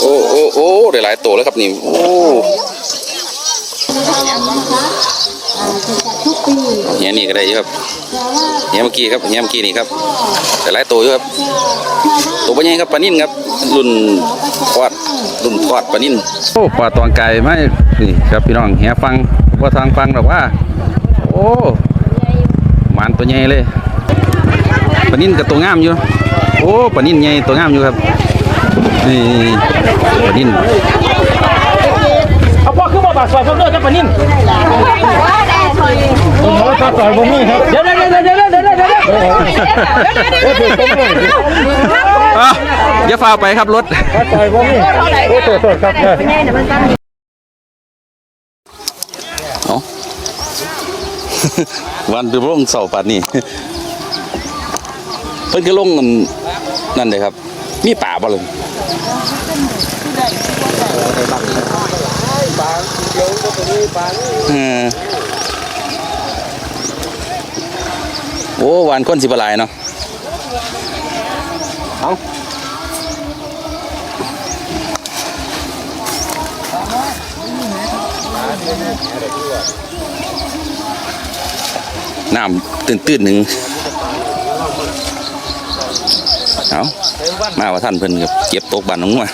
โอ้โอ้โอ้ได้หลายตัวแล้วครับนี่โอ้นะคะอ่าจะจัดทุกปีเฮียนี่ก็ได้อยู่ครับแต่ว่าเฮียเมื่อกี้ครับเฮียเมื่อกี้นี่ครับแต่หลายตัวอยู่ครับจะชาวบ้านตัวปลาใหญ่ครับปลานิ่นครับรุ่นทอดรุ่นทอดปลานิ่นโอ้ปลาตองไก่ไหมนี่ครับพี่น้องเฮียฟังว่าทางฟังแบบว่า โอ้หมานตัวใหญ่เลยปลานิ่นกับตัวงามอยู่โอ้ปลานิ่นใหญ่ตัวงามอยู่ครับ นี่ปลานิ่นเอาพ่อขึ้นมาบาดซอยเพิ่มเด้อจะปะนิ่มโอ้โหซอยบ่มีครับ เดี๋ยวเดี๋ยวเดี๋ยวเดี๋ยวเดี๋ยวเดี๋ยวเดี๋ยวเดี๋ยวอะอย่าฟ้าวไปครับรถซอยบ่มีโอ้โหโทษครับเอาวันดูลงเสาปัดนี่เพิ่นก็ลงนั่นนั่นเลยครับมีป่าบ่เลยเออโอ้หวานคนสิบลายเนาะเอาน้ำตื้นๆหนึ่ง เอามาว่าท่านเพิ่นกับเก็บตกบันน้องมา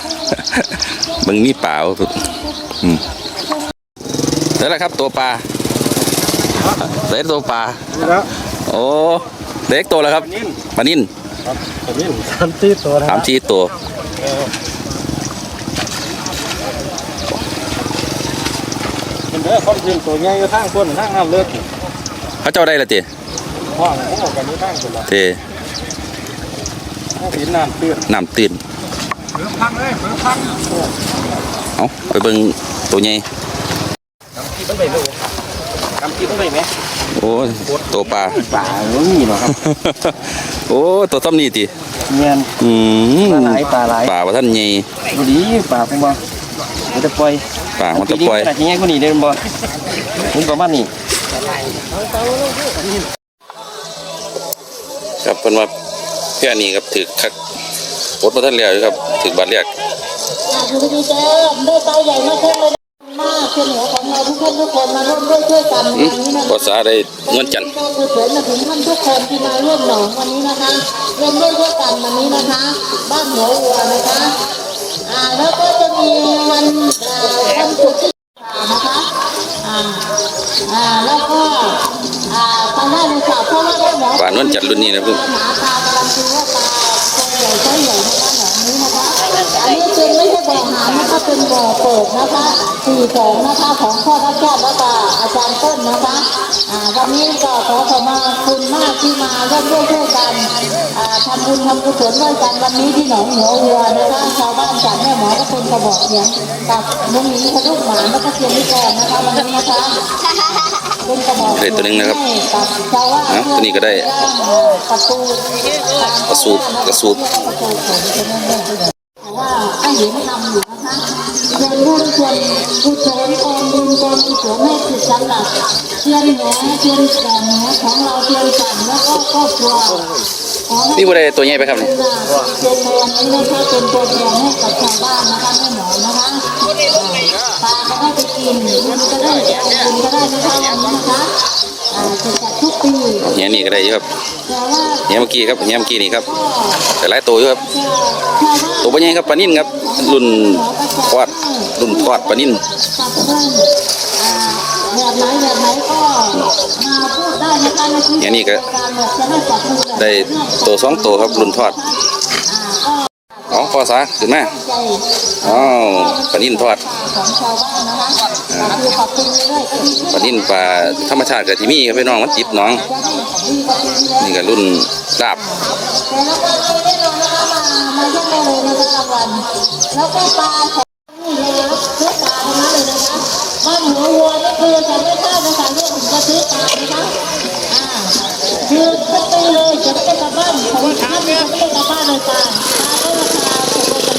เบิ่งมีป่าบ่อืมแล้วล่ะครับตัวปลาเด็กตัวปลาแล้วโอ้เด็กตัวแล้วครับปลานิ่นครับปะนิ่มสามตีตัวนะสามชีตัวเป็นเด้อคนพิมตัวใหญ่อยู่ทางคนทางน้ำเลือดเขาเจ้าได้ละติห้องเขาบอกกันอยู่ทางคนละเต ห้องหินน้ำเตื้อนน้ำตื้นเผือพังเลยเผือพังเอาไปเบิ่งตัวใหญ่ที่ต้องไปดูกำที่ต้องไปไหมโอ้ตัวปลาป่าไม่มีหรอกครับ โอ้ตัวซ้ำนี่ติเงียนอืมปลาไหลปลาไหลปลาว่าท่านใหญ่ดูดีป่าผมบ่มันจะปล่อยปลามันจะปล่อยปีนี้ขนาดนี้ก็นี่เดินบ่ผมประมาณนี้ครับเพิ่นว่า แค่นี้ครับถือคักรถมาท่านแล้วอยู่ครับถือบัตรเรียกอ่าดูดีๆจ้าได้เตาใหญ่มากขึ้นเลยมากขึ้นเหนือของเราทุกคนทุกคนมาร่วมด้วยช่วยกันวันนี้นะภาษาได้เงินจันทร์ก็เถิดมาถึงท่านทุกคนที่มาร่วมหนองวันนี้นะคะร่วมด้วยช่วยกันวันนี้นะคะ บ้านหัววัวนะคะอ่าแล้วก็จะมีวันวันศุกร์ที่นะคะอ่าอ่าแล้วก็อ่าทางด้านในสาวเพราะว่าได้หมอป่านนจัดรุ่นนี้นะเพิ่งหาปลากำลัง คือว่าปลาคงใหญ่ไซส์ใหญ่นะคะหนองนี้นะคะ อันนี้เป็นไม่ใช่บ่อหางนะคะเป็นบ่อเปิดนะคะสี่สองนะคะของพ่อทัพแก้วและก็อาจารย์ต้นนะคะอ่าวันนี้ก็ขอขอบคุณมากที่มาร่วมด้วยช่วยกันอ่าทำบุญทำกุศลด้วยกันวันนี้ที่หนองหัววัวนะคะชาวบ้านจากแม่หมอก็คนกระบอกเสียงกับลุงหมีกระลูกหมาแล้วก็เทียนนิกรนะคะวันนี้นะคะ ได้ตัวหนึ่งนะครับให้กับชาวบ้านอะตัวนี้ก็ได้ประตูกระสูบกระสูบประตูผมจะนั่งได้ด้วยแต่ว่าไอ้เห็นทำอยู่นะคะเชิญร่วมชวนกุศลกองบุญกองกุศลให้ติดสำหรับเทียนแหนเทียนแหนของเราเทียนสั่นแล้วก็ครอบครัวขอให้นี่บ่ได้ตัวใหญ่ไปครับนี่เทียนแหนนี้นะคะเป็นตัวแทนให้กับชาวบ้านนะคะแม่หมอนะคะปลาก็ ได้ไปกินมันก็ได้เอาบุญก็ได้นะคะวันนี้นะคะอ่าจะจัดทุกปีเฮียนี่ก็ได้อยู่ครับแต่ว่าเฮียเมื่อกี้ครับเฮียเมื่อกี้นี่ครับแต่หลายตัวอยู่ครับชาวบ้านตัวปลาใหญ่ครับปลานิ่นครับรุ่นทอดรุ่นทอดปลานิ่นตัดเพิ่มอ่าแบบไหนแบบไหนก็มาพูดได้นะคะในที่อย่างนี้ก็การแบบจะได้จับมือแบบได้ตัวสองตัวครับรุ่นทอด อ๋อพอสาถึงแม่อ้าวปนินทอดปลานิ่นปลาธรรมชาติกับที่มีครับพี่น้องมันจิบน้อง นี่กับรุ่นดาบแล้วก็ปลาแถมนี่เลยนะซื้ปลาทั้งนั้นเลยนะคะบ้านหมูวัวนี่คือฉัไม่ทราบภาษาเรื่อผมจะซื้อปลานะคะอ่าคือถ้าไปเลยฉันไม่กลับบ้านผมไม่กลับบ้าเลยปลา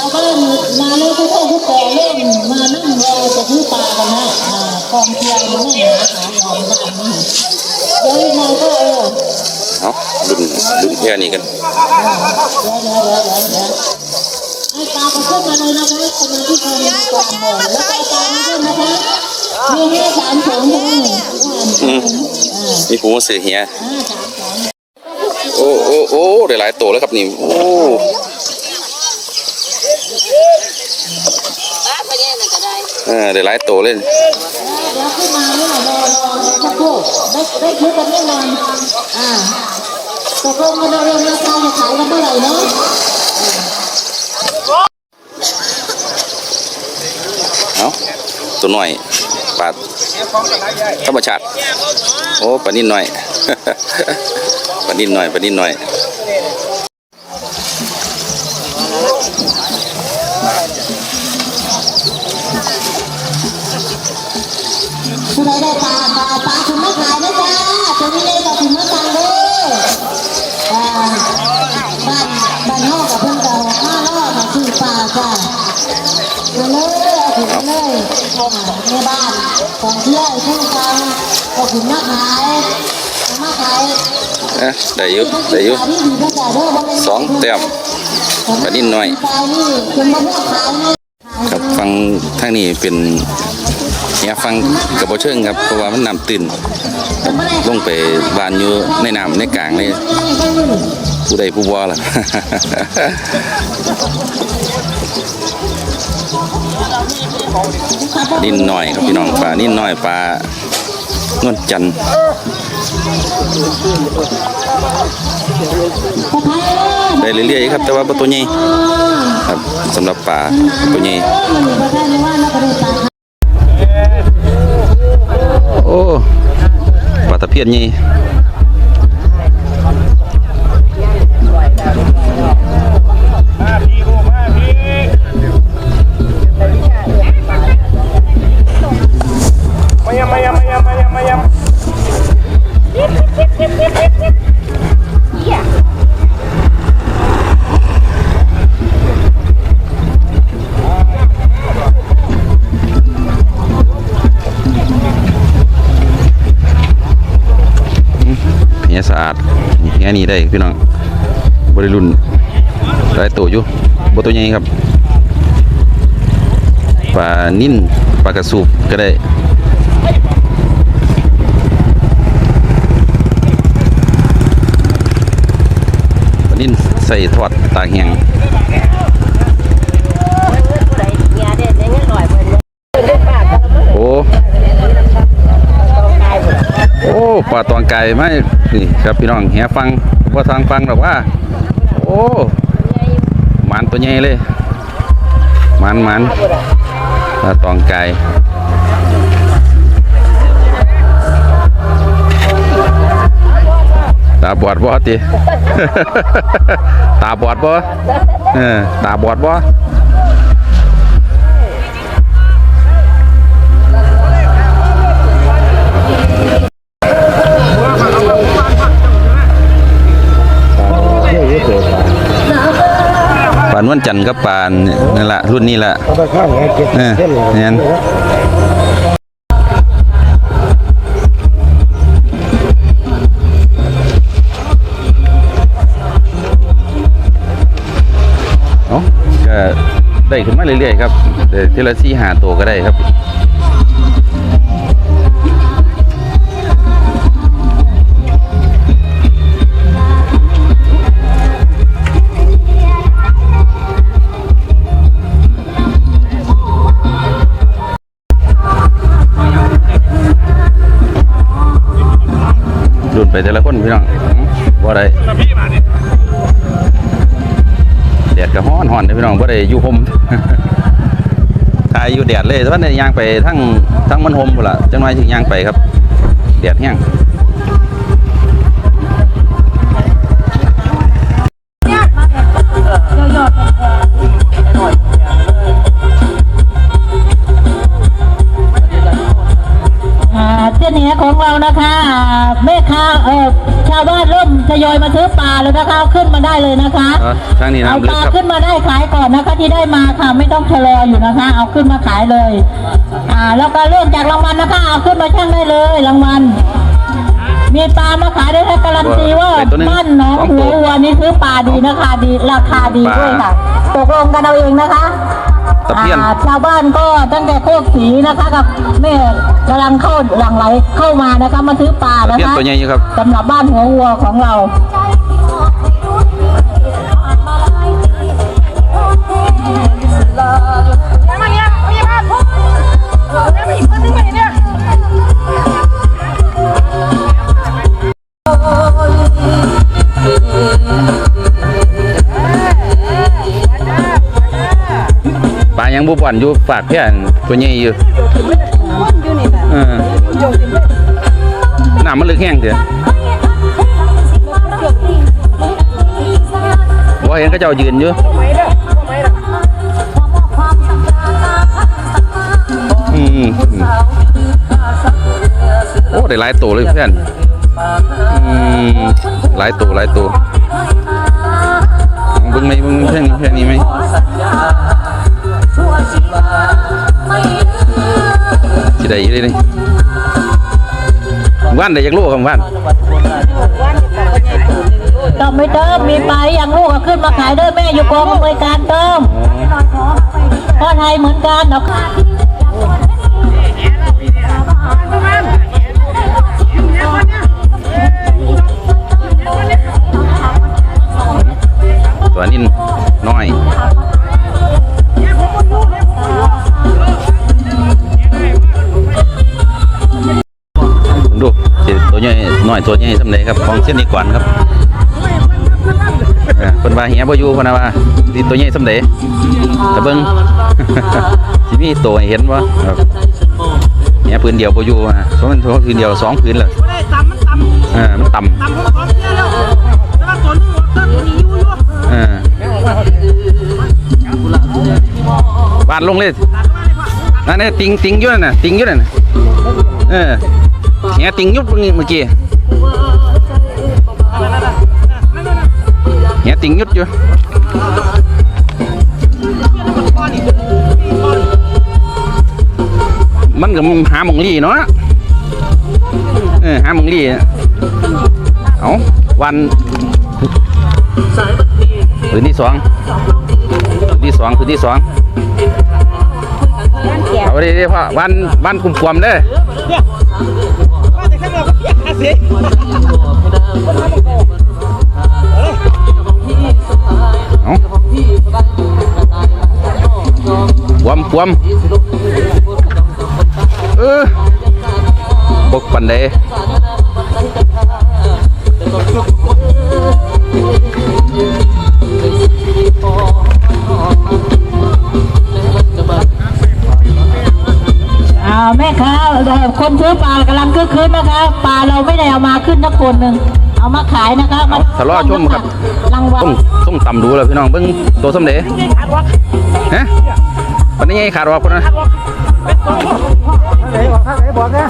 าวบ้านมาเลยทุกคนทุกคนเริ่มมานั่งรอจะซื้อปลากันนะกองเชียร์มานั่หาขายยอมได้นี่เดี๋ยวยังไงก็เออเอารุ่นรุ่นแค่นี้กันเดี๋ยวเดี๋ยวเดี๋ยวเดี๋ยวให้ตาก็ขึ้นมาเลยนะคะคนที่ทำกอนหมดแล้วก็ตามด้วยนะคะมีให้สามสองเท่านั้นมีผู้มาซื้อเฮียโอ้โอ้โอ้ได้หลายตัวแล้วครับนี่โอ้ ป้าไปแย่นั่นก็ ได้เออได้หลายตัวเลยเดี๋ยวขึ้นมาเนี่ยรอรอรอสักโครู่ได้ได้คิดกันแน่นอนอ่าตกลงกันเรื่องราคาจะขายกันเท่าไหร่เนาะเอาตัวหน้อยปลาธรรมชาติโอ้ปานิ่นน้อย ปานิ่นน้อยปานิ่นน้อย เลยเอาถึงเลยเข้ามาในบ้าน ของเที่ยวเช่นกันเอาถึงมาขายเอามาขายเอ๊ะได้อยู่ได้อยู่ที่ดีก็จ่ายด้อว่าเป็นสองแต้มปลานิ่นน้อยขายนี่คุณมาเลือกขายนี่ครับฟังทางนี้เป็นเนี่ยฟังกระบอกเชิงครับเพราะว่ามันน้ำตื่นครับลงไปวานอยู่ในน้ำในกลางเลยผู้ใดผู้บ่ล่ะ นินหน่อยครับพี่น้องปลานินน้อยปลานวลจันทร์ได้เรื่อยๆครับ แต่ว่าบ่ตัวใหญ่ครับสำหรับปลาตัวใหญ่โอ้ปลาตะเพียนใหญ่ เฮียนี่ได้พี่น้องบริรุนหลายตัวอยู่บตัวใหญ่ครับปลานิ่นปลากระสูบก็ได้นิ่นใส่ทอดตาแหง อ้ปลาตองไก่ไหมนี่ครับพี่น้องเฮียฟังว่าทางฟังหรอกว่า โอ้มันตัวใหญ่เลยมันมันปลาตองไก่ตาบอดบ่ติ ตาบอดบ่เออตาบอดบ่ วันจันทร์กับปานนั่นแหละรุ่นนี้แหละเอาไปข้างไงเก็บเออเส้นเลยเนี่ยเอ้าก็ได้ขึ้นมาเรื่อยๆครับเดี๋ยวทีละสี่หาตัวก็ได้ครับ ไปแต่ละคนพี่น้องว่าได้แดดก็ฮ้อนฮ้อนพี่น้องบ่ได้อยู่ห่มถ่ายอยู่แดดเลยแต่ว่าในยางไปทั้งทั้งมันห่มพุ่นล่ะจังหน่อยสิยางไปครับแดดแห้ง นะคะแม่ค้าเออชาวบ้านเริ่มทยอยมาซื้อปลาแล้วนะคะเอาขึ้นมาได้เลยนะคะเออทางนี้เอาน้ำลึปกลาครับ ขึ้นมาได้ขายก่อนนะคะที่ได้มาค่ะไม่ต้องชะลออยู่นะคะ เอาขึ้นมาขายเลย อ่า แล้วก็เรื่องจากรางวัลนะคะ เอาขึ้นมาช่างได้เลยรางวัลมีปลามาขายได้ให้การันตีว่าเป็นตัวหนึ่งบ้านหน้องสองหัตัวววัวนี่ซื้อปลาดีนะคะดีราคาดีปลาด้วยค่ะตกลงกันเอาเองนะคะ ตะเพียนอ่าชาวบ้านก็ตั้งแต่โคกสีนะคะกับแม่กำลังเข้าหลังไหลเข้ามานะคะมาซื้อปลาตะนะเพียนคะตัวใหญ่อยู่ครับสำหรับบ้านหัววัวของเรา ยังบุบวันอยู่ฝากเพี้ยนตัวใหญ่อยู่เออน้ำมันลึกแห้งเถอะว่าเห็นก็เจ้ายืนอยู่อืมโอ้ได้หลายตัวเลยเพื่อนอืมหลายตัวหลายตัวบิ่งไหมบิ่งเพื่อนนี้เพื่อนนี้ไหม สิได้อยู่เด้นี่ว่านได้จักลูกครับว่านต้มไม่เติมมีปลาอย่างลูกก็ขึ้นมาขายด้วยแม่อยู่กองอำนวยการเติมพ่อไทยเหมือนกันเนาะตัวนินน้ อยตัวใหญ่สำเร็จครับของเส้นนี้ก่อนครับเออเพิ่นว่าเฮียบ่อยู่เพิ่นว่าสิตัวใหญ่สำเร็จตะเบิ่งสิมีตัวเห็นบ่เฮียพื้นเดียวบ่อยู่อะสองพื้นเดียวสองพื้นแล้วไม่ได้ตำมันต่ำต่ำตำของเนี่ยแล้วแต่ว่าตัวนึงก็หนีอยู่อยู่เออวาดลงเลยนั่นนี่ติงติงอยู่นั่นน่ะติงอยู่นั่นน่ะเออเฮียติงยุบเมื่อกี้ ติงยุดอยู่มันก็หามองลี่เนาะเออหามองลี่เอาวันพื้นที่สองพื้นที่สองพื้นที่สองเอาไปดิพ่อวันวันกลุ่มความเด้อว่าแต่แค่เราก็เพียกหาเสีย ความความเออบกปันเดออ่าแม่ค้าเอ่อคนซื้อปลากำลังคึกคืนนะคะปลาเราไม่ได้เอามาขึ้นนักคนหนึ่งเอามาขายนะคะเอาทะเลาะชมครับรางวัลต้มต้มตำดูแล้วพี่น้องเบิ่งตัวสำเดฮะ วันนี้ไงขาดว่าคนนะไหนบอกข้างไหนบอกนะ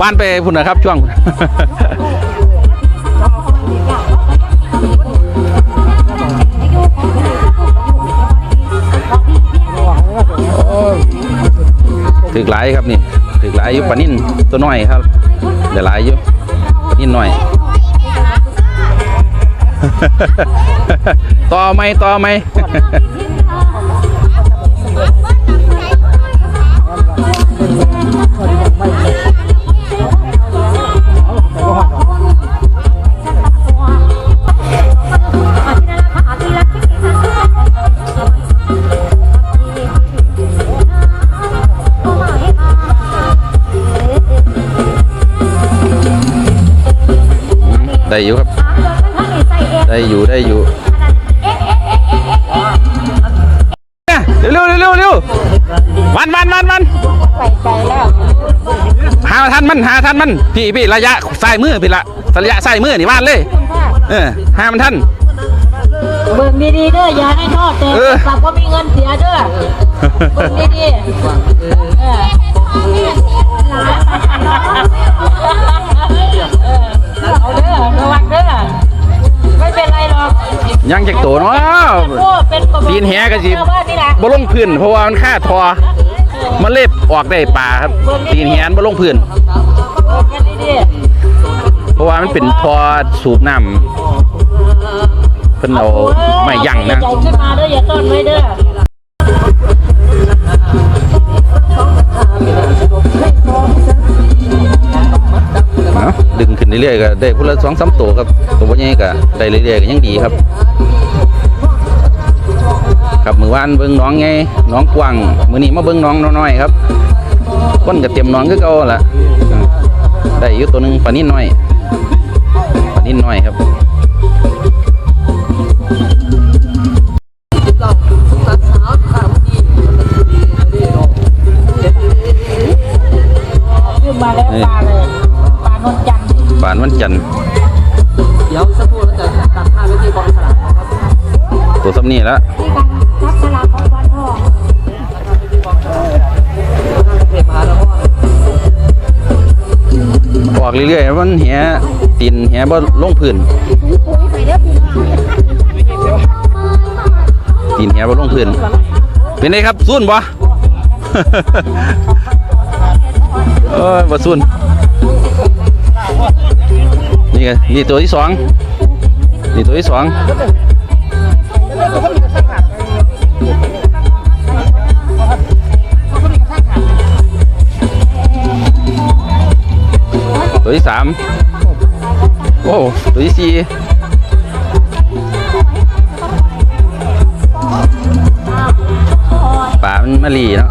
ว่านไปพุ่นนะครับช่วงถึกหลายครับนี่ถึกหลายอยู่ปลานิ่นตัวน้อยครับเดี๋ยวหลายอยู่ปลานิ่นน้อยต่อไหมต่อไหม ได้อยู่ครับ ได้อยู่ได้อยู่เร็วเร็วเร็วเร็ววันวันวันวันหาท่านมันหาท่านมันพี่พี่ระยะสายมือพี่ละระยะสายมือนี่บ้านเลย เออหามันท่านเบิ่งดีๆเด้ออย่าให้ทอดเต่กลับก็มีเงินเสียเด้อเบิ่งดีๆเออ ระวังเด้อไม่เป็นไรหรอกยังจากตัวเนาะตีนแหก็สิบ่ลงพื้นเพราะว่ามันค่าทอมันเล็บออกได้ป่าครับตีนแหนบ่ลงพื้นเพราะว่ามันเป็นทอสูบน้ำเพิ่นเอาไม่ยั่งนะใจขึ้นมาด้ออย่าต้นไว้เด้อ ดึงขึ้นเรื่อยๆก็ได้พุ่นละสองสามตัวครับตัวบ่ใหญ่ก็ได้เรื่อยๆก็ยังดีครับ ครับมือวานเบิ้งน้องไงน้องกว้างมือนี้มาเบิ้งน้องน้อยๆครับก้นก็เตรียมน้องก็เก่าล่ะได้อยู่ตัวหนึงปานิ่นน้อยปานิ่นน้อยครับ วันจันทร์เดี๋ยวสักครู่เราจะตัดภาพไว้ที่กองสลากนะครับตัวซ้ำนี่แล้วที่การรับสลากของวันทองเพจมหาแล้วก็ออกเรื่อยๆมันแหตีนแหบ่ลงพื้นตีนแหบ่ลงพื้นเป็นไงครับซุ่นบ่เอ้ยบ่ซุ่น นี่ไงนี่ตัวที่สองนี่ตัวที่สองตัวที่สามโอ้ตัวที่สี่ป่ามันมาลีเนาะ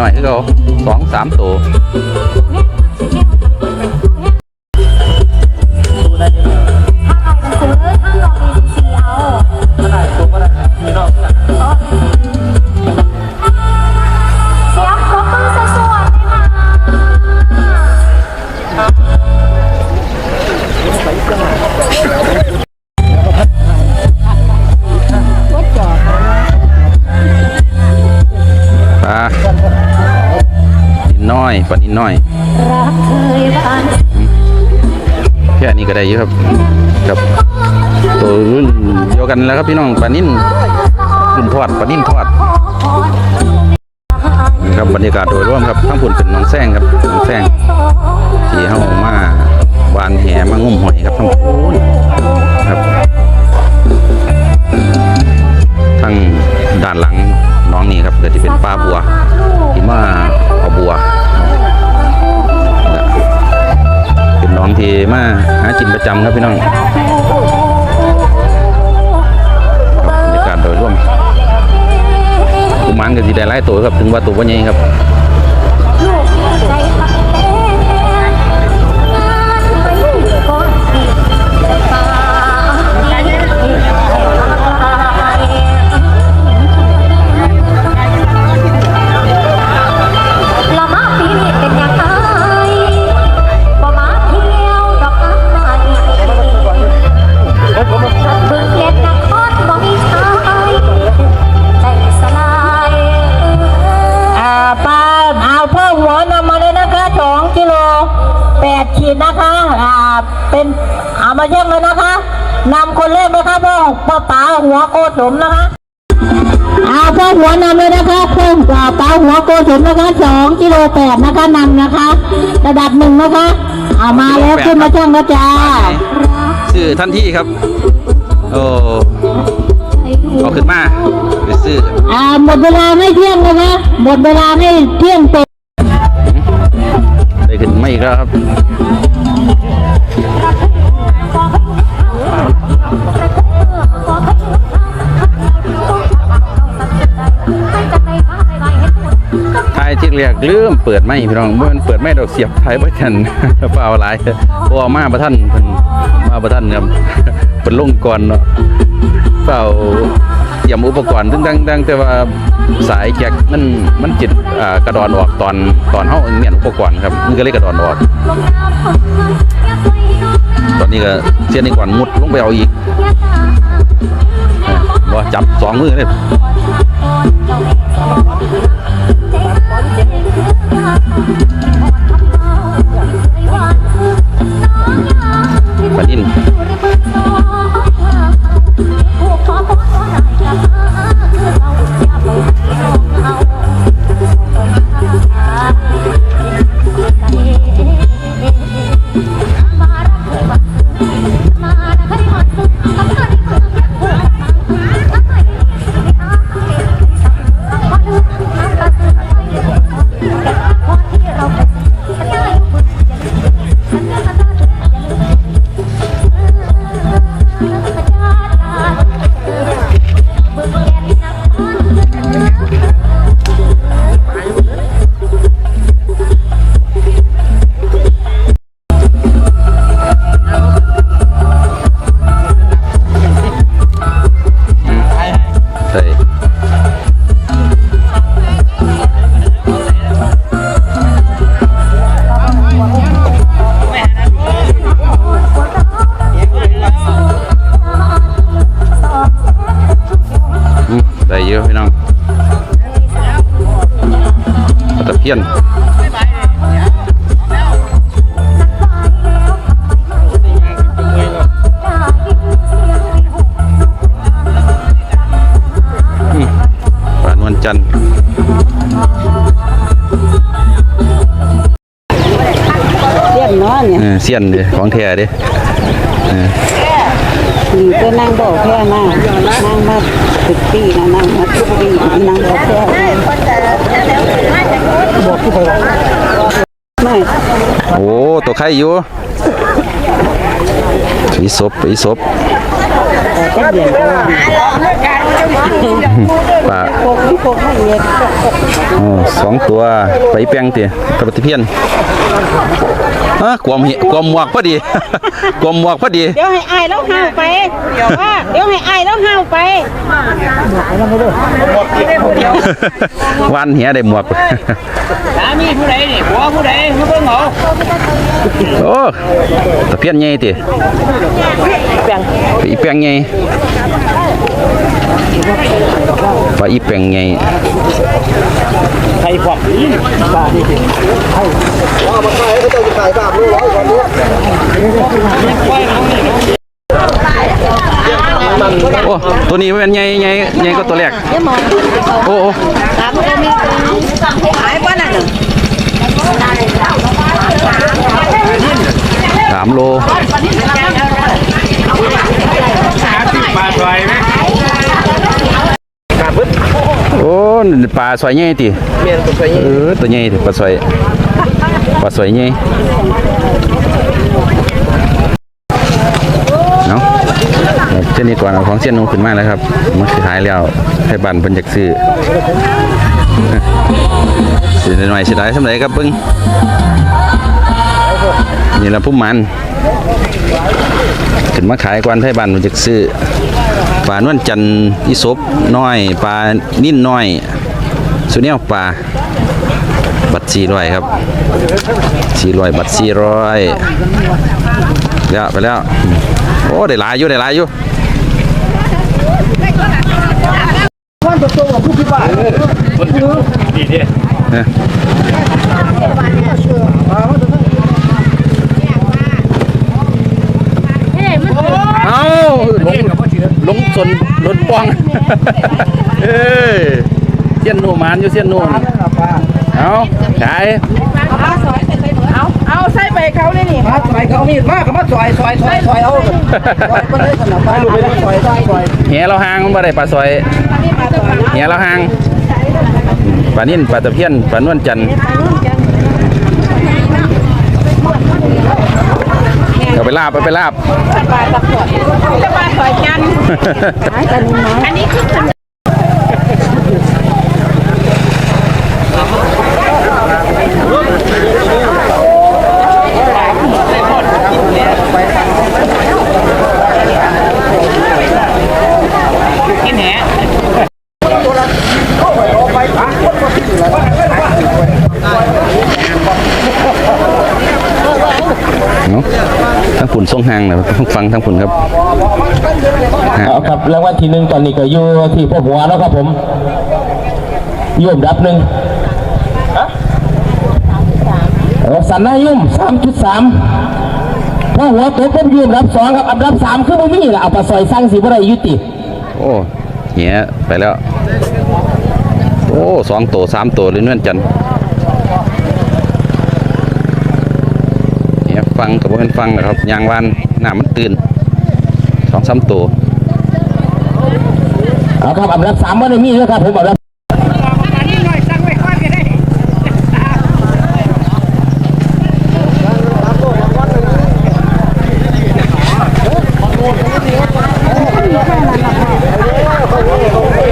หน่อยคือเขาสองสามตัว ปลานิดน้อยรักเคยบานแค่นี้ก็ได้เยอะครับกับตัวรุ่นเดียวกันแล้วครับพี่น้องปลานิ่นรุ่นทอดปลานิ่นทอดครับบรรยากาศโดยรวมครับทั้งผุนเป็นน้องแซงครับน้องแซงที่เฮามาวานแหมางุ่มหอยครับทั้งพูนครับทั้งด้านหลังน้องนี่ครับก็จะเป็นปลาบัวที่มาเอาบัว องที่มาหากินประจำครับพี่น้องบรรยากาศโดยรวมกุมารก็สิได้หลายตัวครับ ถึงว่าตัวว่าใหญ่ครับ มาเยี่ยมเลยนะคะนำคนแรกเลยค่ะพ่อพ่อป๋าหัวโกสมนะคะเอาพ่อหัวนำเลยนะคะเพิ่มปลาป๋าหัวโกสมนะคะสองกิโลแปดนะคะนำนะคะ ระดับหนึ่งนะคะเอามาแล้วขึ้นมาช่างนะจ๊ะซื้อทันทีครับ โอ้เอาขึ้นมาไปซื้ออ่าหมดเวลาให้เที่ยงนะคะหมดเวลาให้เที่ยงเต็มได้ขึ้นมาอีกแล้วครับ ลืมเปิดไม่พี่น้องเมื่อมันเปิดไม่ดอกเสียบไฟบ่ทันเปล่าหลายเพราะว่ามาบ่ทันเพิ่นมาบ่ทันครับเพิ่นลงก่อนเนาะเปล่าเตรียมอุปกรณ์ซึ่งดังดังแต่ว่าสายแจ็คมันมันจิตกระดอนออกตอนตอนเฮาเมียนอุปกรณ์ครับมันก็เลยกระดอนออก ตอนนี้ก็เสียนี่ก่อนมุดลงไปเอาอีกว่าจับสองมือเลย ปลานิ่น เรียบน้อยเนี่ยเออเสียนเด้ของแท้เด้เออนี่ก็นั่งบอกแค่นั่งนั่งมาสิบปีนะนั่งมาทุกปีนั่งบอกแค่บอกที่ไปไม่โอ้ตัวไข่อยู่อีศพอีศพก็เดียนก็ว่า ปลาพกนี่พกไม่เล็กโอ้สองตัวไปแป้งติกับตะเพียนฮะกวมเหีกวมหมวกพอดีกวมหมวกพอดี เดี๋ยวให้อายแล้วห้าวไป เดี๋ยวว่าเดี๋ยวให้อายแล้วห้าวไปวันเหียได้หมวกสามีผู้ใดนี่ผัวผู้ใดผู้เบิ่งเอาโอ้ตะเพียนใหญ่ติไปอีแป้งใหญ่ ปลาอีแป้งใหญ่ใครพวกนี้ปลาดิว่ามาขายเขาจะขายสามโลร้อยกว่านี้โอ้ตัวนี้มันใหญ่ใหญ่ใหญ่ก็ตัวแรกโอ้โอ้หายบ้านน่ะสามโลปลาสวยไหมโอ้นี่ ปลาสวยใหญ่ติเมียนตัวสวยเออตัวใหญ่ติปลาสวยปลาสวยใหญ่เนาะเช่นนี้ก่อนเอาของเส้นลงขึ้นมาแล้วครับมันสิหายแล้วให้บันเพิ่นอยากซื้อสิได้หน่อยสิได้สำาไรครับเบิ่งนี่ละพุ่มมัน ขึ้นมาขายกวนไทยบ้านมันจะซื้อ ปลานวลจันทร์อีสบน้อย ปลานิ่นน้อย สุเนียวปลา บัตรสี่ร้อยครับสี่ร้อยบัตรสี่ร้อยแล้วไปแล้ว โอ้ ได้หลายอยู่ ได้หลายอยู่ดีดิเอ้ยเอา ลงลงสนรถป้อง เอ้ยเสียนโนมานอยู่เสียนโนนเอาขายเอาใส่ไปเขาเลยนี่มาซอยเขามีดมากก็มาซอยซอยซอยซอยเอาซอยไปเลยสนับไปลูกไปซอยซอยซอยแหเราหางมันบ่ได้ปลาซอยแหเราหางปลานิ่นปลาตะเพียนปลานวลจันทร์ เอาไปลาบเอาไปลาบอันนี้คือ ทั้ง ฝุ่นทรงหางนะต้องฟังทั้งฝุ่นครับฮะเอาครับรางวัลที่หนึ่งตอนนี้ก็อยู่ที่พ่อหัวแล้วครับผมยุ่มดับหนึ่งเออสันนายุ่มสามจุดสามพ่อหัวตัวผมยุ่มดับสองครับอันดับสามคือผมมีแหละเอาปลาซอยสร้างสีบ่ได้ยุติ โอ้เหี้ยไปแล้ว โอ้สองตัวสามตัวเลยนวลจันทร์เหี้ย ฟังกับพวกนฟังนะครับยางวานหน้ามันตื่นสองสามตัวเอาครับอันดับสามบ่ได้มีแล้วครับผมอันดับ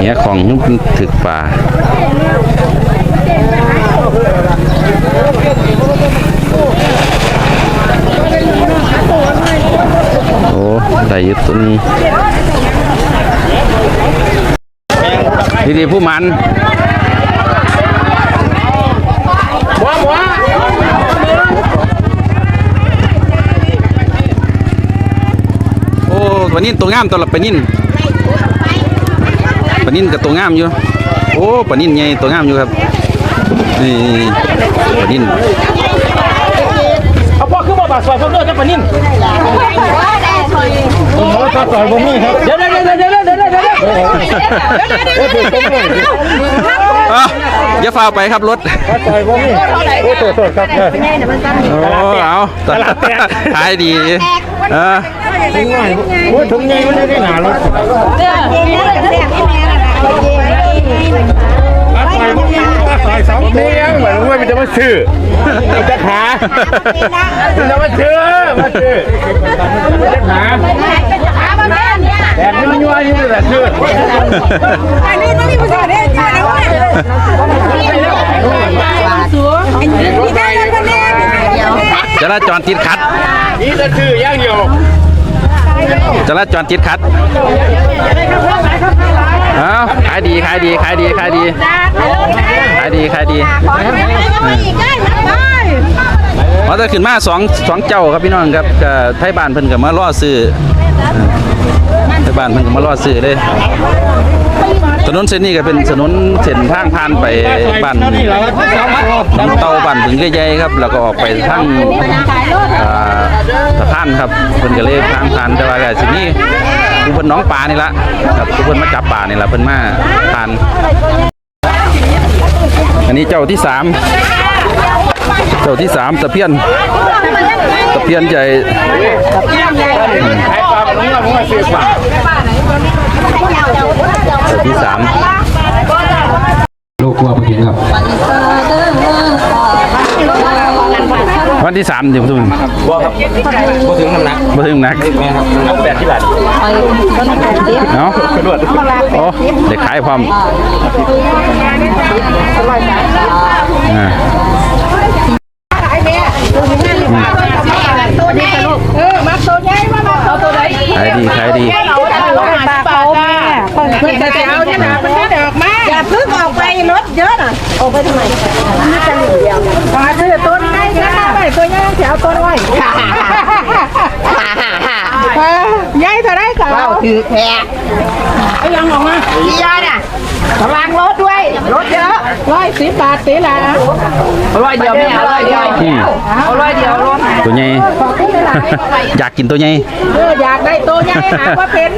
เหี้ยของนุ่มถึกป่าโอ้ได้อยึดตัวนี้ ดีดีๆผู้มันโอ้ปลานิ่นตัวงามตัวละปลานิ่นปลานิ่นกับตัวงามอยู่ โอ้ปลานิ่นใหญ่ตัวงามอยู่ครับ นี่ปลานิ่นเอาพ่อคือบ่ปลาซอยเพิ่มเด้อจะปลานิ่มผมว่าปลาซอยผมมีครับ เดี๋ยวเดี๋ยวเดี๋ยว เดี๋ยวเดี๋ยวเดี๋ยอะอย่าฟาวไปครับรถปลาซอยผมมีโอ้โหโทษครับโอ้เอาขายดีเออโอ้ยถุงใหญ่มันได้หนารถปลาซอยผมมีปลาซอยสองตัวเหมือนว่ามันจะมาซื้อมันจะขามันจะมาซื้อมาซื้อมันจะขา แต่นี่มันยั่วอยู่แหละซื้อจราจรติดขัด นี่จะซื้อย่างเดียวจราจรติดขัดเอาขายดีขายดีขายดีขายดีขายดีขายดีมาจะขึ้นมาสองสองเจ้าครับพี่น้องครับก็ไทยบ้านเพิ่นก็มาล่อซื้อ ไทบ้านเพิ่นก็มาล่อซื้อเลยถนนเส้นนี้ก็เป็นถนนเส้นทางผ่านไปบ้านน้ำเตาบ้านถึงใหญ่ๆครับ แล้วก็ออกไปทางสะพานครับเพิ่นก็เลยทางผ่านแต่ว่าก็สิมีผู้เพิ่นน้องปลานี่ละครับผู้เพิ่นมาจับปลานี่ละเพิ่นมาผ่าน อันนี้เจ้าที่สามเจ้าที่สามตะเพียนตะเพียนใหญ่ขายปลา ผมว่าผมว่าซื้อปลาเจ้าที่สามลูกกลัวไปกินครับ วันที่สามอยู่ทุนบัวครับบัวถึงน้ำหนักมาถึงนักแม่ครับน้ำแปดที่บาทเนาะโอ้เด็กขายพร้อมอ่า เออมาตัวใหญ่มาเอาตัวไหน ขายดีขายดีปลาหาสิบบาทจ้าเพื่อนจะเอาเนี่ยนะมันไม่เดือกมากอย่าพึ่งออกไปรถเยอะน่ะออกไปทำไมนี่จะหนึ่งเดียวมาซื้อต้นไม้ก็ได้ไปตัวใหญ่เสียเอาต้นไว้ใหญ่เท่าไรก็เอาถือแพ้ยังออกมาพี่ยอดอะ ระวังรถด้วยรถเยอะร้อยสิบบาทสิละร้อยเดียวไม่เอาร้อยเดียวอืม เอาร้อยเดียวรถตัวใหญ่ อยากกินตัวใหญ่ เอออยากได้ตัวใหญ่หาว่าเป็น